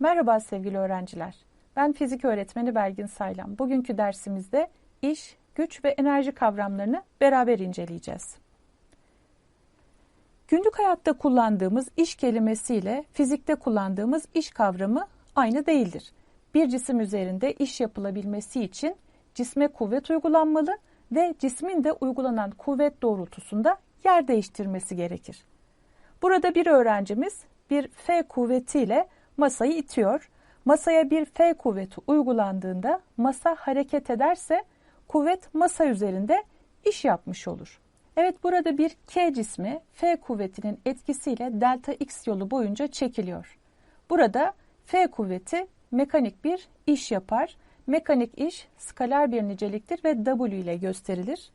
Merhaba sevgili öğrenciler. Ben fizik öğretmeni Belgin Saylan. Bugünkü dersimizde iş, güç ve enerji kavramlarını beraber inceleyeceğiz. Günlük hayatta kullandığımız iş kelimesiyle fizikte kullandığımız iş kavramı aynı değildir. Bir cisim üzerinde iş yapılabilmesi için cisme kuvvet uygulanmalı ve cismin de uygulanan kuvvet doğrultusunda yer değiştirmesi gerekir. Burada bir öğrencimiz bir F kuvvetiyle masayı itiyor. Masaya bir F kuvveti uygulandığında masa hareket ederse kuvvet masa üzerinde iş yapmış olur. Evet burada bir K cismi F kuvvetinin etkisiyle delta X yolu boyunca çekiliyor. Burada F kuvveti mekanik bir iş yapar. Mekanik iş skaler bir niceliktir ve W ile gösterilir.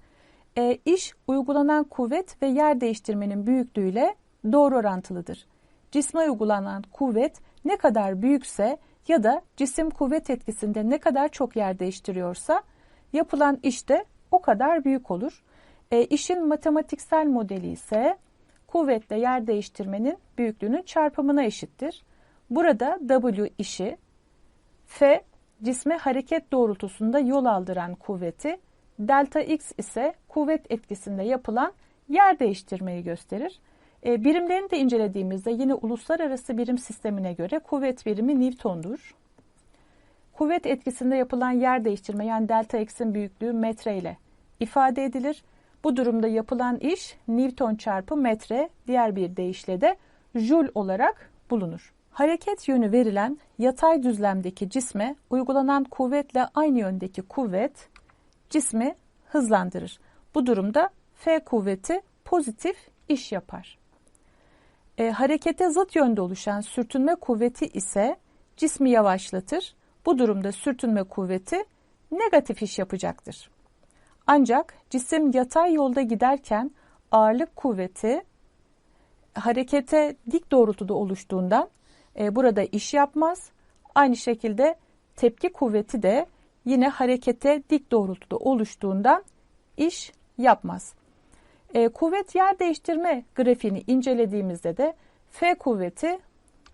E, iş uygulanan kuvvet ve yer değiştirmenin büyüklüğüyle doğru orantılıdır. Cisme uygulanan kuvvet ne kadar büyükse ya da cisim kuvvet etkisinde ne kadar çok yer değiştiriyorsa yapılan iş de o kadar büyük olur. E, işin matematiksel modeli ise kuvvetle yer değiştirmenin büyüklüğünün çarpımına eşittir. Burada W işi, F cisme hareket doğrultusunda yol aldıran kuvveti, delta X ise kuvvet etkisinde yapılan yer değiştirmeyi gösterir. E, birimlerini de incelediğimizde yine uluslararası birim sistemine göre kuvvet birimi Newton'dur. Kuvvet etkisinde yapılan yer değiştirme yani delta x'in büyüklüğü metre ile ifade edilir. Bu durumda yapılan iş Newton çarpı metre diğer bir deyişle de joule olarak bulunur. Hareket yönü verilen yatay düzlemdeki cisme uygulanan kuvvetle aynı yöndeki kuvvet cismi hızlandırır. Bu durumda F kuvveti pozitif iş yapar. E, harekete zıt yönde oluşan sürtünme kuvveti ise cismi yavaşlatır. Bu durumda sürtünme kuvveti negatif iş yapacaktır. Ancak cisim yatay yolda giderken ağırlık kuvveti harekete dik doğrultuda oluştuğundan e, burada iş yapmaz. Aynı şekilde tepki kuvveti de yine harekete dik doğrultuda oluştuğundan iş yapmaz. E, kuvvet yer değiştirme grafiğini incelediğimizde de F kuvveti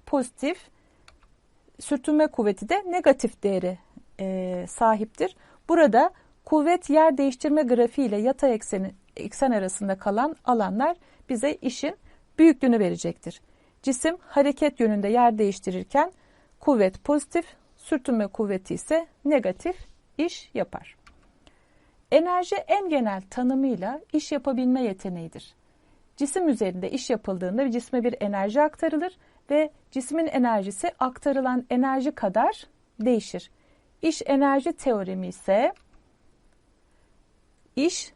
pozitif, sürtünme kuvveti de negatif değeri e, sahiptir. Burada kuvvet yer değiştirme grafiği ile yatay ekseni, eksen arasında kalan alanlar bize işin büyüklüğünü verecektir. Cisim hareket yönünde yer değiştirirken kuvvet pozitif, sürtünme kuvveti ise negatif iş yapar. Enerji en genel tanımıyla iş yapabilme yeteneğidir. Cisim üzerinde iş yapıldığında cisme bir enerji aktarılır ve cismin enerjisi aktarılan enerji kadar değişir. İş enerji teoremi ise iş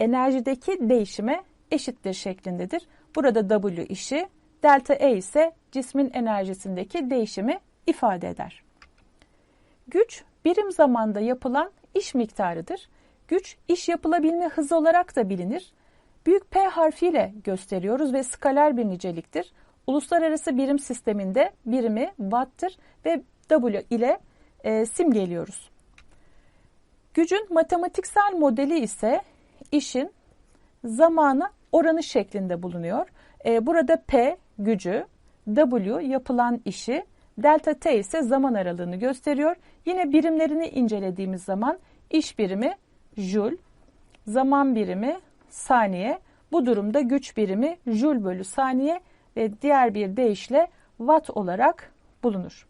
enerjideki değişime eşittir şeklindedir. Burada W işi, delta E ise cismin enerjisindeki değişimi ifade eder. Güç birim zamanda yapılan iş miktarıdır. Güç iş yapılabilme hızı olarak da bilinir. Büyük P harfiyle gösteriyoruz ve skaler bir niceliktir. Uluslararası birim sisteminde birimi watt'tır ve W ile e, simgeliyoruz. Gücün matematiksel modeli ise işin zamana oranı şeklinde bulunuyor. E, burada P gücü, W yapılan işi, delta T ise zaman aralığını gösteriyor. Yine birimlerini incelediğimiz zaman iş birimi Joule, zaman birimi saniye. Bu durumda güç birimi Joule bölü saniye ve diğer bir deyişle watt olarak bulunur.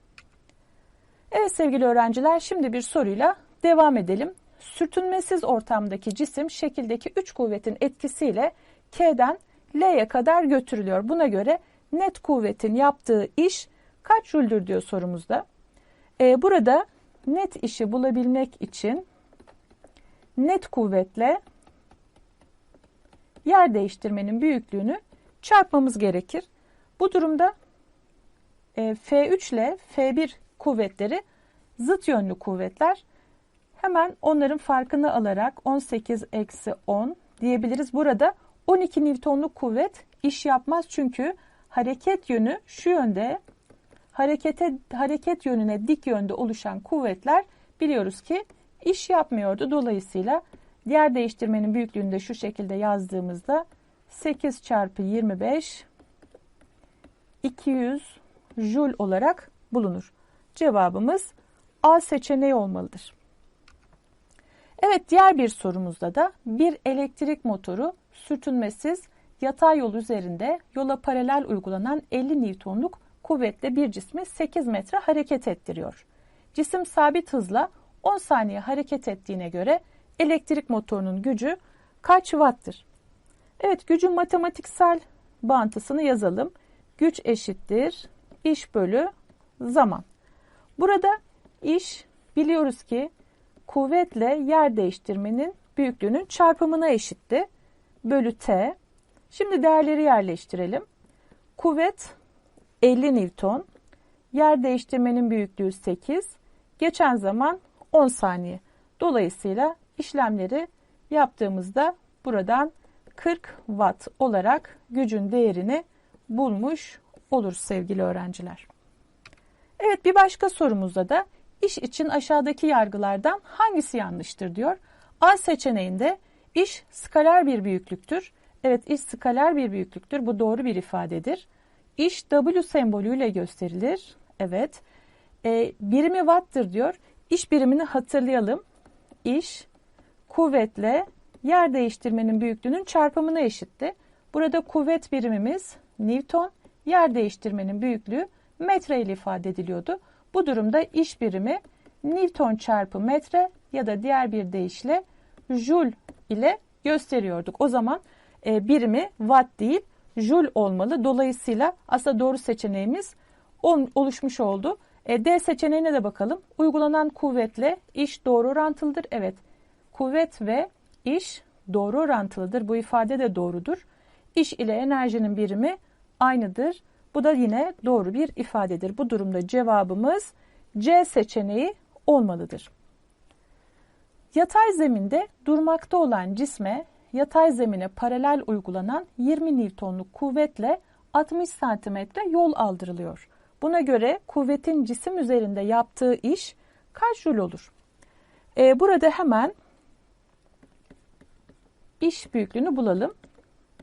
Evet sevgili öğrenciler şimdi bir soruyla devam edelim. Sürtünmesiz ortamdaki cisim şekildeki 3 kuvvetin etkisiyle K'den L'ye kadar götürülüyor. Buna göre net kuvvetin yaptığı iş kaç jüldür diyor sorumuzda. Ee, burada net işi bulabilmek için net kuvvetle yer değiştirmenin büyüklüğünü çarpmamız gerekir. Bu durumda e, F3 ile F1 kuvvetleri zıt yönlü kuvvetler. Hemen onların farkını alarak 18 eksi 10 diyebiliriz. Burada 12 Newton'luk kuvvet iş yapmaz çünkü hareket yönü şu yönde harekete hareket yönüne dik yönde oluşan kuvvetler biliyoruz ki iş yapmıyordu. Dolayısıyla diğer değiştirmenin büyüklüğünü de şu şekilde yazdığımızda 8 çarpı 25 200 joule olarak bulunur. Cevabımız A seçeneği olmalıdır. Evet diğer bir sorumuzda da bir elektrik motoru sürtünmesiz yatay yol üzerinde yola paralel uygulanan 50 Newton'luk kuvvetle bir cismi 8 metre hareket ettiriyor. Cisim sabit hızla 10 saniye hareket ettiğine göre elektrik motorunun gücü kaç wattır? Evet gücün matematiksel bağıntısını yazalım. Güç eşittir iş bölü zaman. Burada iş biliyoruz ki kuvvetle yer değiştirmenin büyüklüğünün çarpımına eşitti. Bölü T. Şimdi değerleri yerleştirelim. Kuvvet 50 Newton. Yer değiştirmenin büyüklüğü 8. Geçen zaman 10 saniye. Dolayısıyla işlemleri yaptığımızda buradan 40 watt olarak gücün değerini bulmuş olur sevgili öğrenciler. Evet bir başka sorumuzda da iş için aşağıdaki yargılardan hangisi yanlıştır diyor. A seçeneğinde iş skaler bir büyüklüktür. Evet iş skaler bir büyüklüktür. Bu doğru bir ifadedir. İş W sembolüyle gösterilir. Evet. E, birimi watt'tır diyor. İş birimini hatırlayalım. İş kuvvetle yer değiştirmenin büyüklüğünün çarpımına eşitti. Burada kuvvet birimimiz Newton, yer değiştirmenin büyüklüğü metre ile ifade ediliyordu. Bu durumda iş birimi Newton çarpı metre ya da diğer bir deyişle Joule ile gösteriyorduk. O zaman e, birimi watt değil Joule olmalı. Dolayısıyla aslında doğru seçeneğimiz oluşmuş oldu. E, D seçeneğine de bakalım. Uygulanan kuvvetle iş doğru orantılıdır. Evet kuvvet ve iş doğru orantılıdır. Bu ifade de doğrudur. İş ile enerjinin birimi aynıdır. Bu da yine doğru bir ifadedir. Bu durumda cevabımız C seçeneği olmalıdır. Yatay zeminde durmakta olan cisme yatay zemine paralel uygulanan 20 Newton'luk kuvvetle 60 santimetre yol aldırılıyor. Buna göre kuvvetin cisim üzerinde yaptığı iş kaç jül olur? Ee, burada hemen iş büyüklüğünü bulalım.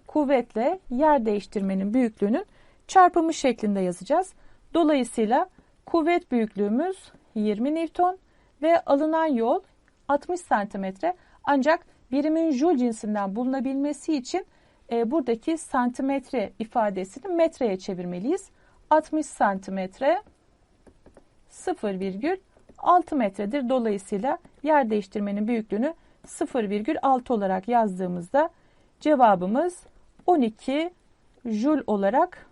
Kuvvetle yer değiştirmenin büyüklüğünün çarpımı şeklinde yazacağız. Dolayısıyla kuvvet büyüklüğümüz 20 Newton ve alınan yol 60 santimetre. Ancak birimin joule cinsinden bulunabilmesi için e, buradaki santimetre ifadesini metreye çevirmeliyiz. 60 santimetre 0,6 metredir. Dolayısıyla yer değiştirmenin büyüklüğünü 0,6 olarak yazdığımızda cevabımız 12 jül olarak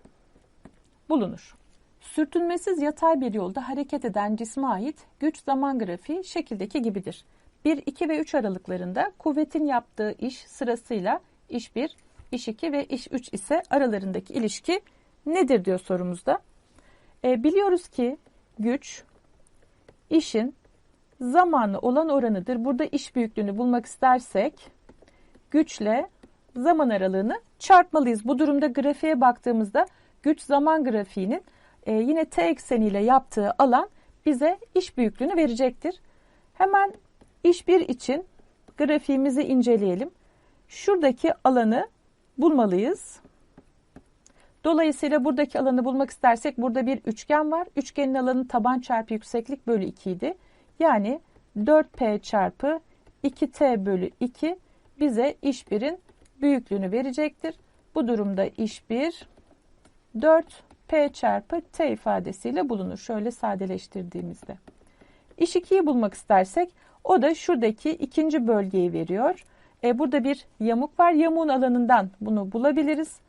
bulunur. Sürtünmesiz yatay bir yolda hareket eden cisme ait güç zaman grafiği şekildeki gibidir. 1, 2 ve 3 aralıklarında kuvvetin yaptığı iş sırasıyla iş 1, iş 2 ve iş 3 ise aralarındaki ilişki nedir diyor sorumuzda. E, biliyoruz ki güç işin zamanı olan oranıdır. Burada iş büyüklüğünü bulmak istersek güçle zaman aralığını çarpmalıyız. Bu durumda grafiğe baktığımızda güç zaman grafiğinin e, yine t ekseniyle yaptığı alan bize iş büyüklüğünü verecektir. Hemen iş 1 için grafiğimizi inceleyelim. Şuradaki alanı bulmalıyız. Dolayısıyla buradaki alanı bulmak istersek burada bir üçgen var. Üçgenin alanı taban çarpı yükseklik bölü 2 idi. Yani 4P çarpı 2T bölü 2 bize iş 1'in büyüklüğünü verecektir. Bu durumda iş 1 4P çarpı T ifadesiyle bulunur. Şöyle sadeleştirdiğimizde. İş 2'yi bulmak istersek o da şuradaki ikinci bölgeyi veriyor. E, burada bir yamuk var. Yamuğun alanından bunu bulabiliriz.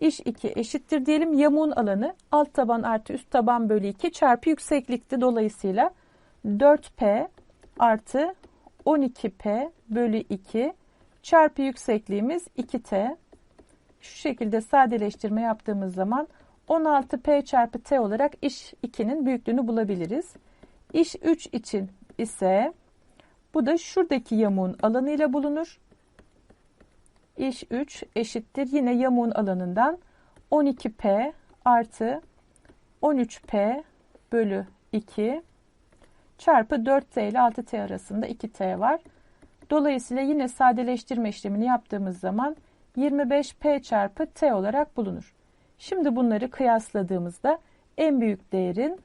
İş 2 eşittir diyelim. Yamuğun alanı alt taban artı üst taban bölü 2 çarpı yükseklikti. Dolayısıyla 4P artı 12P bölü 2 çarpı yüksekliğimiz 2T. Şu şekilde sadeleştirme yaptığımız zaman 16P çarpı T olarak iş 2'nin büyüklüğünü bulabiliriz. İş 3 için ise bu da şuradaki yamuğun alanıyla bulunur. İş 3 eşittir yine yamuğun alanından 12P artı 13P bölü 2 çarpı 4T ile 6T arasında 2T var. Dolayısıyla yine sadeleştirme işlemini yaptığımız zaman 25P çarpı T olarak bulunur. Şimdi bunları kıyasladığımızda en büyük değerin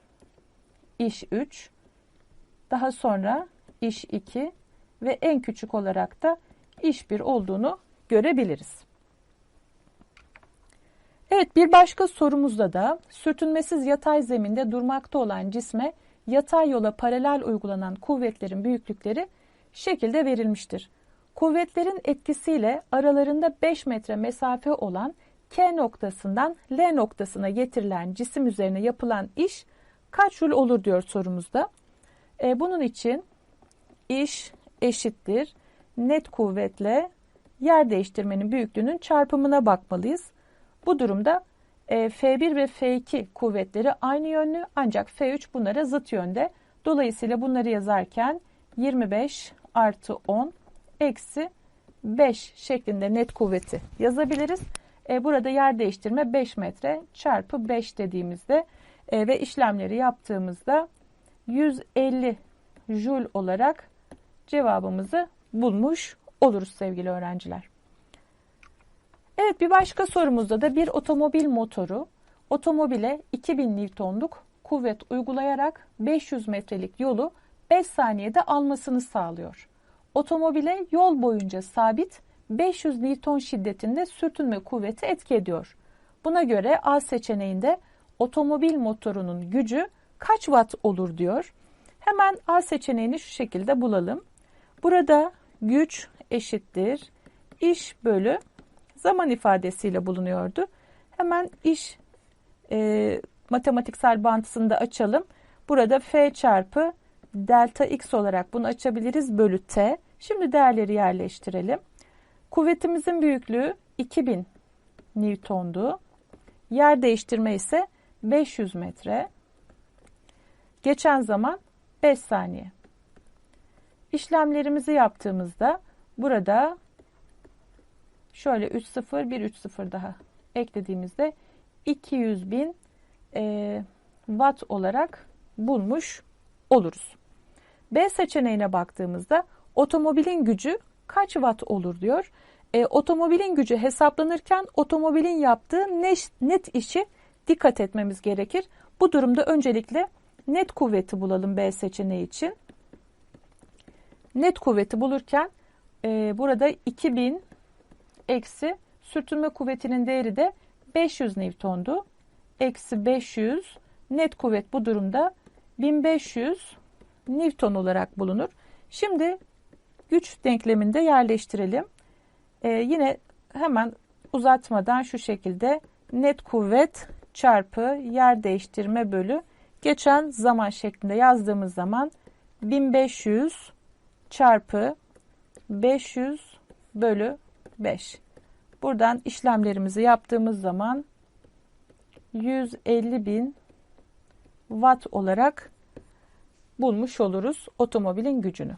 iş 3, daha sonra iş 2 ve en küçük olarak da iş 1 olduğunu görebiliriz. Evet bir başka sorumuzda da sürtünmesiz yatay zeminde durmakta olan cisme yatay yola paralel uygulanan kuvvetlerin büyüklükleri şekilde verilmiştir. Kuvvetlerin etkisiyle aralarında 5 metre mesafe olan K noktasından L noktasına getirilen cisim üzerine yapılan iş kaç jül olur diyor sorumuzda. E, bunun için iş eşittir net kuvvetle yer değiştirmenin büyüklüğünün çarpımına bakmalıyız. Bu durumda e, F1 ve F2 kuvvetleri aynı yönlü ancak F3 bunlara zıt yönde. Dolayısıyla bunları yazarken 25 artı 10 eksi 5 şeklinde net kuvveti yazabiliriz. E, burada yer değiştirme 5 metre çarpı 5 dediğimizde e, ve işlemleri yaptığımızda 150 jül olarak cevabımızı bulmuş oluruz sevgili öğrenciler. Evet bir başka sorumuzda da bir otomobil motoru otomobile 2000 Newton'luk kuvvet uygulayarak 500 metrelik yolu 5 saniyede almasını sağlıyor. Otomobile yol boyunca sabit 500 Newton şiddetinde sürtünme kuvveti etki ediyor. Buna göre A seçeneğinde otomobil motorunun gücü kaç watt olur diyor. Hemen A seçeneğini şu şekilde bulalım. Burada güç eşittir iş bölü zaman ifadesiyle bulunuyordu. Hemen iş e, matematiksel bantısını da açalım. Burada F çarpı delta x olarak bunu açabiliriz bölü t. Şimdi değerleri yerleştirelim. Kuvvetimizin büyüklüğü 2000 Newton'du. Yer değiştirme ise 500 metre. Geçen zaman 5 saniye. İşlemlerimizi yaptığımızda burada şöyle 3 0 1 3 0 daha eklediğimizde 200 bin e, watt olarak bulmuş oluruz. B seçeneğine baktığımızda otomobilin gücü kaç watt olur diyor. E, otomobilin gücü hesaplanırken otomobilin yaptığı net, net işi dikkat etmemiz gerekir. Bu durumda öncelikle net kuvveti bulalım B seçeneği için. Net kuvveti bulurken e, burada 2000 eksi sürtünme kuvvetinin değeri de 500 Newton'du. Eksi 500 net kuvvet bu durumda 1500 Newton olarak bulunur. Şimdi güç denkleminde yerleştirelim. Ee, yine hemen uzatmadan şu şekilde net kuvvet çarpı yer değiştirme bölü geçen zaman şeklinde yazdığımız zaman 1500 çarpı 500 bölü 5. Buradan işlemlerimizi yaptığımız zaman 150 bin watt olarak bulmuş oluruz otomobilin gücünü.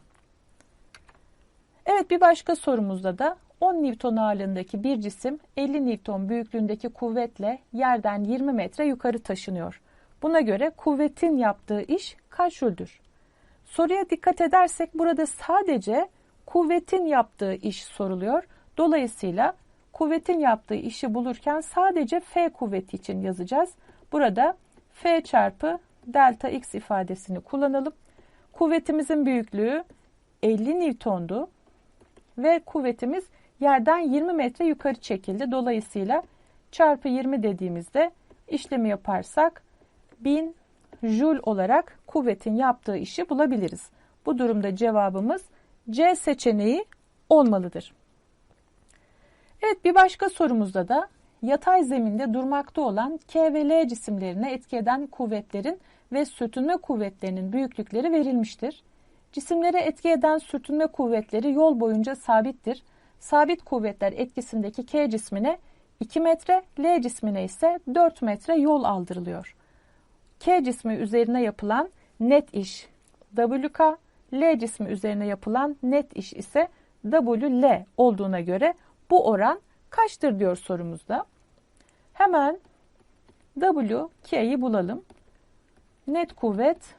Evet bir başka sorumuzda da 10 Newton ağırlığındaki bir cisim 50 Newton büyüklüğündeki kuvvetle yerden 20 metre yukarı taşınıyor. Buna göre kuvvetin yaptığı iş kaç jüldür? Soruya dikkat edersek burada sadece kuvvetin yaptığı iş soruluyor. Dolayısıyla kuvvetin yaptığı işi bulurken sadece F kuvveti için yazacağız. Burada F çarpı delta X ifadesini kullanalım. Kuvvetimizin büyüklüğü 50 Newton'du ve kuvvetimiz yerden 20 metre yukarı çekildi. Dolayısıyla çarpı 20 dediğimizde işlemi yaparsak 1000 Joule olarak kuvvetin yaptığı işi bulabiliriz. Bu durumda cevabımız C seçeneği olmalıdır. Evet bir başka sorumuzda da yatay zeminde durmakta olan K ve L cisimlerine etki eden kuvvetlerin ve sürtünme kuvvetlerinin büyüklükleri verilmiştir. Cisimlere etki eden sürtünme kuvvetleri yol boyunca sabittir. Sabit kuvvetler etkisindeki K cismine 2 metre, L cismine ise 4 metre yol aldırılıyor. K cismi üzerine yapılan net iş WK, L cismi üzerine yapılan net iş ise WL olduğuna göre bu oran kaçtır diyor sorumuzda. Hemen W, K'yi bulalım. Net kuvvet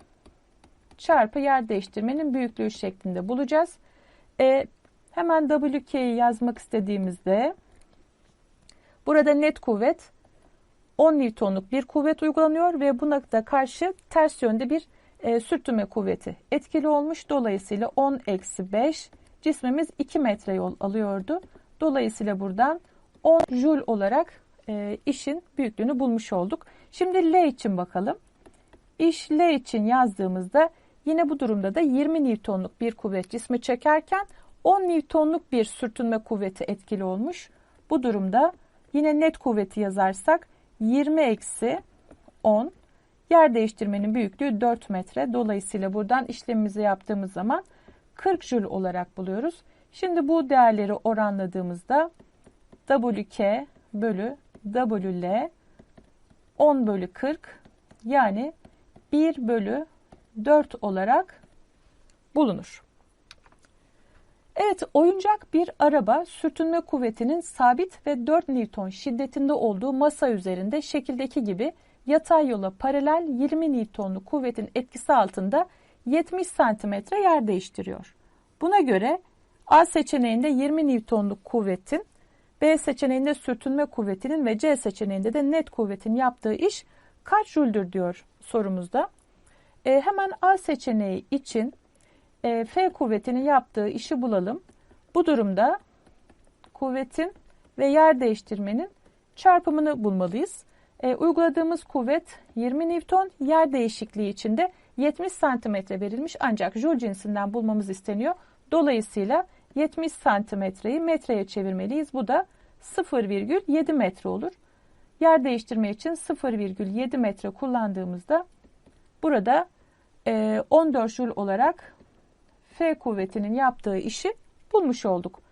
çarpı yer değiştirmenin büyüklüğü şeklinde bulacağız. E, hemen WK'yi yazmak istediğimizde burada net kuvvet 10 Newton'luk bir kuvvet uygulanıyor ve buna da karşı ters yönde bir e, sürtünme kuvveti etkili olmuş. Dolayısıyla 10 eksi 5 cismimiz 2 metre yol alıyordu. Dolayısıyla buradan 10 jül olarak e, işin büyüklüğünü bulmuş olduk. Şimdi L için bakalım. İş L için yazdığımızda yine bu durumda da 20 Newton'luk bir kuvvet cismi çekerken 10 Newton'luk bir sürtünme kuvveti etkili olmuş. Bu durumda yine net kuvveti yazarsak 20 eksi 10 yer değiştirmenin büyüklüğü 4 metre. Dolayısıyla buradan işlemimizi yaptığımız zaman 40 jül olarak buluyoruz. Şimdi bu değerleri oranladığımızda WK bölü WL 10 bölü 40 yani 1 bölü 4 olarak bulunur. Evet oyuncak bir araba sürtünme kuvvetinin sabit ve 4 Newton şiddetinde olduğu masa üzerinde şekildeki gibi yatay yola paralel 20 Newtonlu kuvvetin etkisi altında 70 santimetre yer değiştiriyor. Buna göre A seçeneğinde 20 Newtonluk kuvvetin, B seçeneğinde sürtünme kuvvetinin ve C seçeneğinde de net kuvvetin yaptığı iş kaç jüldür diyor sorumuzda. E, hemen A seçeneği için e, F kuvvetinin yaptığı işi bulalım. Bu durumda kuvvetin ve yer değiştirmenin çarpımını bulmalıyız. E, uyguladığımız kuvvet 20 Newton, yer değişikliği için de 70 santimetre verilmiş ancak joule cinsinden bulmamız isteniyor. Dolayısıyla 70 santimetreyi metreye çevirmeliyiz. Bu da 0,7 metre olur. Yer değiştirme için 0,7 metre kullandığımızda burada 14 e, joule olarak F kuvvetinin yaptığı işi bulmuş olduk.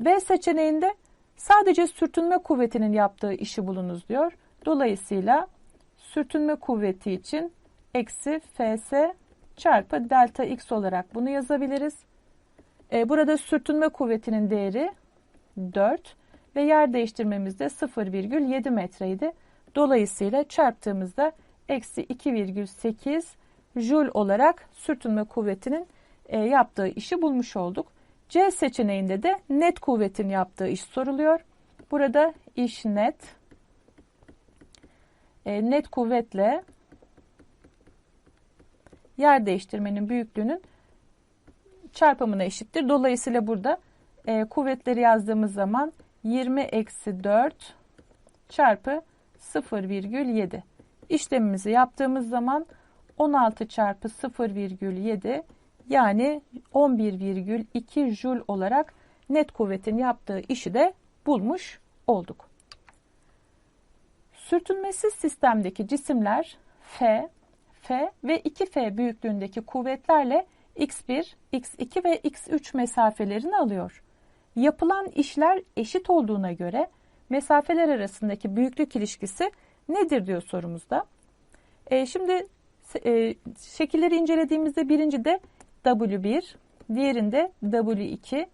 B seçeneğinde sadece sürtünme kuvvetinin yaptığı işi bulunuz diyor. Dolayısıyla sürtünme kuvveti için eksi Fs çarpı delta x olarak bunu yazabiliriz. E, burada sürtünme kuvvetinin değeri 4 ve yer değiştirmemiz de 0,7 metreydi. Dolayısıyla çarptığımızda eksi 2,8 jül olarak sürtünme kuvvetinin e, yaptığı işi bulmuş olduk. C seçeneğinde de net kuvvetin yaptığı iş soruluyor. Burada iş net e, net kuvvetle yer değiştirmenin büyüklüğünün çarpımına eşittir. Dolayısıyla burada e, kuvvetleri yazdığımız zaman 20 eksi 4 çarpı 0,7 işlemimizi yaptığımız zaman 16 çarpı 0,7 yani 11,2 jül olarak net kuvvetin yaptığı işi de bulmuş olduk. Sürtünmesiz sistemdeki cisimler F, F ve 2F büyüklüğündeki kuvvetlerle X1, X2 ve X3 mesafelerini alıyor. Yapılan işler eşit olduğuna göre mesafeler arasındaki büyüklük ilişkisi nedir diyor sorumuzda. E, şimdi e, şekilleri incelediğimizde birinci de W1, diğerinde W2,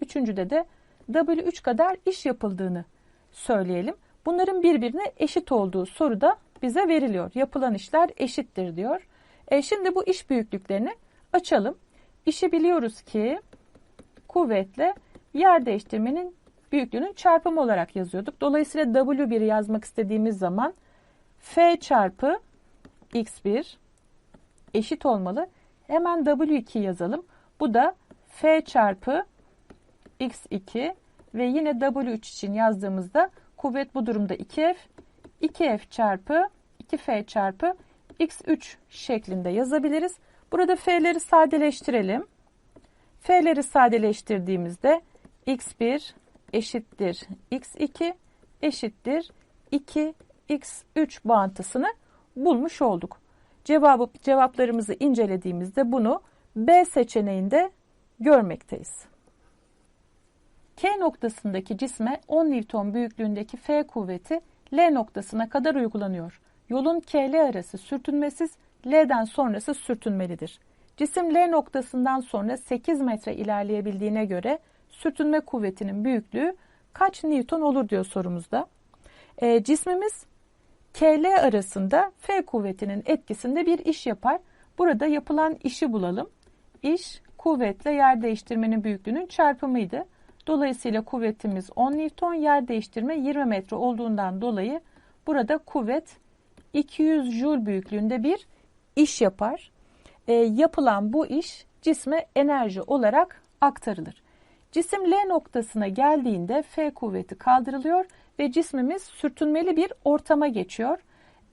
üçüncüde de W3 kadar iş yapıldığını söyleyelim. Bunların birbirine eşit olduğu soruda bize veriliyor. Yapılan işler eşittir diyor. E şimdi bu iş büyüklüklerini açalım. İşi biliyoruz ki kuvvetle yer değiştirmenin büyüklüğünün çarpımı olarak yazıyorduk. Dolayısıyla W1'i yazmak istediğimiz zaman F çarpı X1 eşit olmalı. Hemen W2 yazalım. Bu da F çarpı X2 ve yine W3 için yazdığımızda kuvvet bu durumda 2F. 2F çarpı 2F çarpı X3 şeklinde yazabiliriz. Burada F'leri sadeleştirelim. F'leri sadeleştirdiğimizde X1 eşittir X2 eşittir 2 X3 bağıntısını bulmuş olduk. Cevabı, cevaplarımızı incelediğimizde bunu B seçeneğinde görmekteyiz. K noktasındaki cisme 10 Newton büyüklüğündeki F kuvveti L noktasına kadar uygulanıyor. Yolun K L arası sürtünmesiz, L'den sonrası sürtünmelidir. Cisim L noktasından sonra 8 metre ilerleyebildiğine göre sürtünme kuvvetinin büyüklüğü kaç Newton olur diyor sorumuzda. E, cismimiz KL arasında F kuvvetinin etkisinde bir iş yapar. Burada yapılan işi bulalım. İş kuvvetle yer değiştirmenin büyüklüğünün çarpımıydı. Dolayısıyla kuvvetimiz 10 Newton, yer değiştirme 20 metre olduğundan dolayı burada kuvvet 200 Joule büyüklüğünde bir iş yapar. e, yapılan bu iş cisme enerji olarak aktarılır. Cisim L noktasına geldiğinde F kuvveti kaldırılıyor ve cismimiz sürtünmeli bir ortama geçiyor.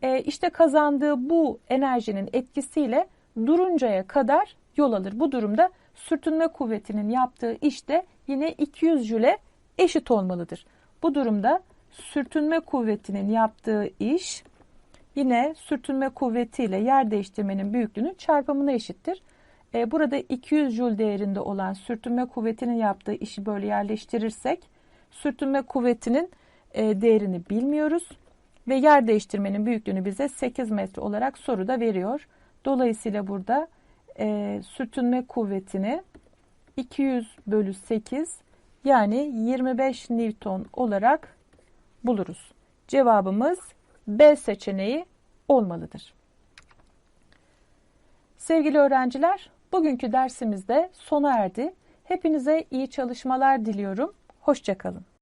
E, işte kazandığı bu enerjinin etkisiyle duruncaya kadar yol alır. Bu durumda sürtünme kuvvetinin yaptığı iş de yine 200 jüle eşit olmalıdır. Bu durumda sürtünme kuvvetinin yaptığı iş yine sürtünme kuvvetiyle yer değiştirmenin büyüklüğünün çarpımına eşittir. E, burada 200 jül değerinde olan sürtünme kuvvetinin yaptığı işi böyle yerleştirirsek sürtünme kuvvetinin değerini bilmiyoruz ve yer değiştirmenin büyüklüğünü bize 8 metre olarak soruda veriyor. Dolayısıyla burada e, sürtünme kuvvetini 200 bölü 8 yani 25 Newton olarak buluruz. Cevabımız B seçeneği olmalıdır. Sevgili öğrenciler, bugünkü dersimizde sona erdi. Hepinize iyi çalışmalar diliyorum. Hoşçakalın.